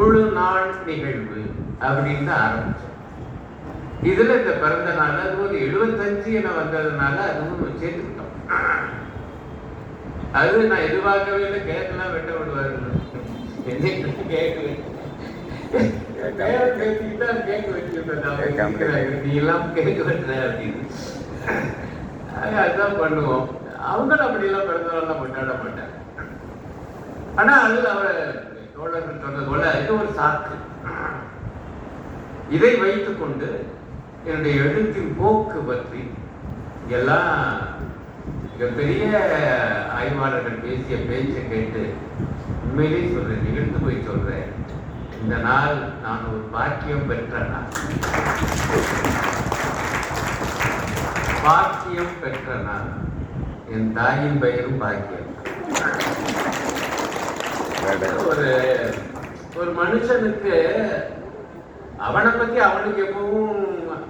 முழு நாள் நிகழ்வு அப்படின்னு ஆரம்பிச்சோம் இதுல இந்த பிறந்த நாள் அது ஒரு எழுபத்தஞ்சு என வந்ததுனால அதுவும் சேர்த்துக்கிட்டோம். அது நான் எதிர்பார்க்கவே இல்லை கேட்கலாம் வெட்ட விடுவாரு. அதுதான் பண்ணுவோம். அவங்களும் அப்படியெல்லாம் பிறந்தநாள்லாம் கொண்டாட மாட்டாங்க. ஆனா அது அவர் தோழர்கள் சொன்னது போல இது ஒரு சாக்கு. இதை வைத்துக்கொண்டு என்னுடைய எழுத்தின் போக்கு பற்றி எல்லாம் மிகப்பெரிய ஆய்வாளர்கள் பேசிய பேச்சை கேட்டு உண்மையிலே சொல்றேன் நிகழ்ந்து போய் சொல்றேன். இந்த நாள் நான் ஒரு பாக்கியம் பெற்ற நாள். பாக்கியம் பெற்ற நாள். என் தாயின் பெயரும் பாக்கியம். ஒரு ஒரு மனுஷனுக்கு அவனை பத்தி அவனுக்கு எப்பவும்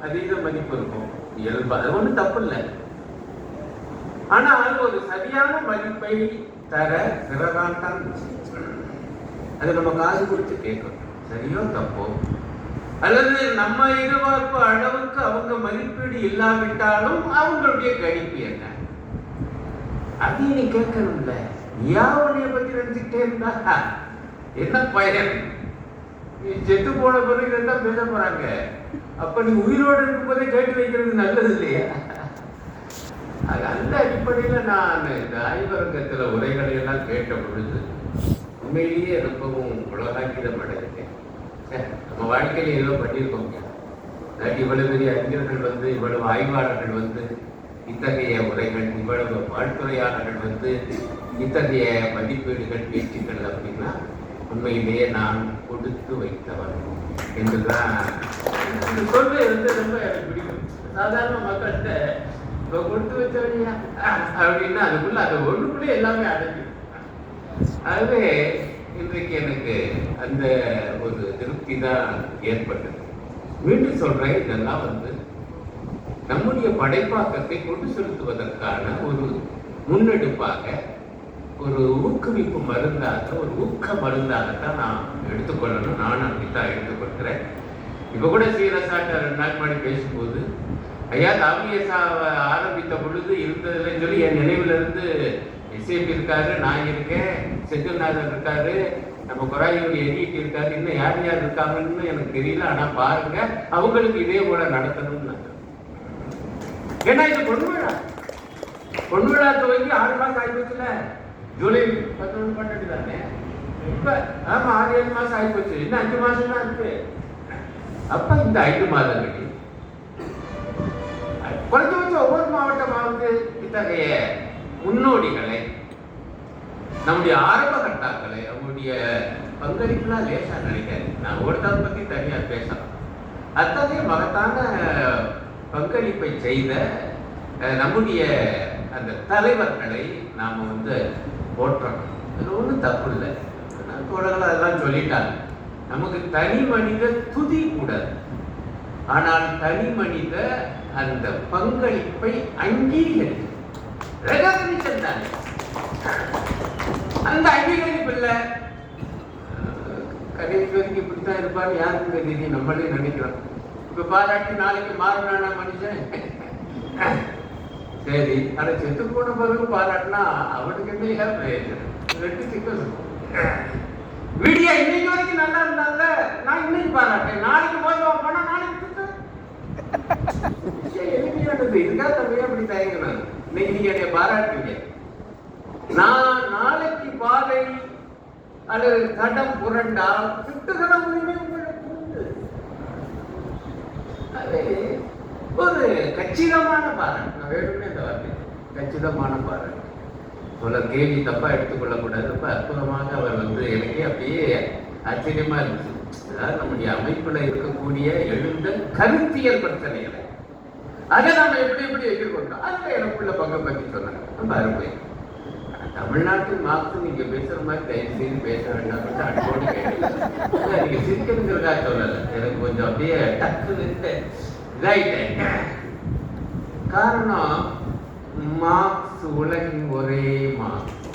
அதீத மதிப்பு இருக்கும். இயல்பு அது ஒண்ணும் தப்பு இல்லை ஆனால் ஒரு சரியான மதிப்பை தர பிறகாட்டம் அது நம்ம காது கொடுத்து கேட்கணும் சரியோ தப்போ? அல்லது நம்ம எதிர்பார்ப்பு அளவுக்கு அவங்க மதிப்பீடு இல்லாவிட்டாலும் அவங்களுடைய கணிப்பு என்ன? அதையும் நீ கேட்கணும்ல. உன்னைய பத்தி நினைச்சுக்கிட்டே இருந்தா என்ன பயன்? நீ செத்து போன பிறகு என்ன பேச போறாங்க? அப்ப நீ உயிரோடு இருக்கும்போதே கேட்டு வைக்கிறது நல்லது இல்லையா? அது அந்த அடிப்படையில் நான் இந்த ஆய்வரங்கத்தில் உரைகளை எல்லாம் கேட்ட பொழுது உண்மையிலேயே ரொம்பவும் உலகாக்கிதம் அடைஞ்சேன் நம்ம வாழ்க்கையில ஏதோ பண்ணியிருக்கோங்க இவ்வளவு பெரிய அறிஞர்கள் வந்து இவ்வளவு ஆய்வாளர்கள் வந்து இத்தகைய உரைகள் இவ்வளவு வாழ்த்துறையாளர்கள் வந்து இத்தகைய மதிப்பீடுகள் பேச்சுக்கள் அப்படின்னா உண்மையிலேயே நான் கொடுத்து வைத்தவன் என்றுதான் இந்த கொள்கை வந்து ரொம்ப எனக்கு பிடிக்கும். சாதாரண மக்கள்கிட்ட இப்போ கொடுத்து வச்சவனியா? அப்படின்னா அதுக்குள்ள அது ஒன்றுக்குள்ளே எல்லாமே அடங்கும். ஆகவே இன்றைக்கு எனக்கு அந்த ஒரு திருப்தி தான் ஏற்பட்டது. மீண்டும் சொல்றேன் இதெல்லாம் வந்து நம்முடைய படைப்பாக்கத்தை கொண்டு செலுத்துவதற்கான ஒரு முன்னெடுப்பாக ஒரு ஊக்குவிப்பு மருந்தாக ஒரு ஊக்க மருந்தாகத்தான் நான் எடுத்துக்கொள்ளணும். நான் அப்படித்தான் எடுத்துக்கொள்கிறேன். இப்போ கூட சீரசாட்ட ரெண்டு நாள் முன்னாடி பேசும்போது ஐயா தாமியசாவை ஆரம்பித்த பொழுது இருந்ததுன்னு சொல்லி என் நினைவுல இருந்து எஸ்ஏபி இருக்காரு நான் இருக்கேன். செந்தில்நாதன் இருக்காரு. நம்ம குராயூர் எடிட் இருக்காரு. இன்னும் யார் யார் இருக்காங்கன்னு எனக்கு தெரியல. ஆனால் பாருங்க அவங்களுக்கு இதே போல நடத்தணும்னு ஏன்னா இது பொண்ணு விழா. பொண்ணு விழா துவங்கி ஆறு மாசம் ஆகிப்போச்சுல ஜூலை பதினொன்று பன்னெண்டு தானே? இப்ப ஆமா ஆறு ஏழு மாசம் ஆகிப்போச்சு இன்னும் அஞ்சு மாசம் தான் இருக்கு. அப்ப இந்த ஐந்து மாதங்களில் குறைஞ்சபட்சம் ஒவ்வொரு மாவட்டமாவது இத்தகைய முன்னோடிகளை நம்முடைய ஆரம்ப கட்டாக்களை அவங்களுடைய பங்களிப்புலாம் லேசா நினைக்காது நான் ஒருத்தர் பத்தி தனியா பேசலாம். அத்தகைய மகத்தான பங்களிப்பை செய்த நம்முடைய அந்த தலைவர்களை நாம் வந்து போற்றணும். அது ஒன்றும் தப்பு இல்லை நான் தோழர்கள் அதெல்லாம் சொல்லிட்டாங்க. நமக்கு தனி மனித துதி கூடாது ஆனால் தனி மனித அந்த பங்களிப்பை அங்கீகரிக்கும் தானே? அந்த அங்கீகரிப்பு இல்லை. கடைசி வரைக்கும் இப்படித்தான் இருப்பான்னு யாருக்கும் தெரியும் நம்மளே நினைக்கிறோம் இப்ப பாராட்டி நாளைக்கு மாறினானா மனுஷன்? சரி அதை செத்து போன பிறகு பாராட்டினா அவனுக்கு என்ன பிரயோஜனம் ரெண்டு சிக்கல் விடியா இன்னைக்கு வரைக்கும் நல்லா இருந்தாங்க நான் இன்னைக்கு பாராட்டேன் நாளைக்கு போய் போனா நாளைக்கு எளிமையானது இதுக்காக தமிழ் அப்படி தயங்கினாங்க இன்னைக்கு நீங்க என்னை பாராட்டுவீங்க நான் நாளைக்கு பாதை அல்லது கடம் புரண்டால் திட்டுகிற உரிமை உங்களுக்கு உண்டு அது ஒரு கச்சிதமான பாராட்டு நான் வேணும்னே இந்த வார்த்தை கச்சிதமான பாராட்டு சொல்ல கேள்வி தப்பா எடுத்துக்கொள்ளக்கூடாது ரொம்ப அற்புதமாக அவர் வந்து எனக்கே அப்படியே ஆச்சரியமா இருந்துச்சு. அதாவது நம்முடைய அமைப்புல இருக்கக்கூடிய எழுந்த கருத்தியல் பிரச்சனைகளை அதை நாம எப்படி எப்படி எதிர்கொண்டோம்? அதுல எனக்குள்ள பங்கு பற்றி சொன்னாங்க. ரொம்ப அருமை ஆனா, தமிழ்நாட்டின் மார்க்ஸ் நீங்க பேசுற மாதிரி தயவு செய்து பேச வேண்டாம் அன்போடு கேட்டீங்க நீங்க சிரிக்கணுங்கிறதா சொல்லல. எனக்கு கொஞ்சம் அப்படியே டக்குன்னு இதாயிட்டேன். காரணம் மார்க்ஸ் உலகின் ஒரே மார்க்ஸ்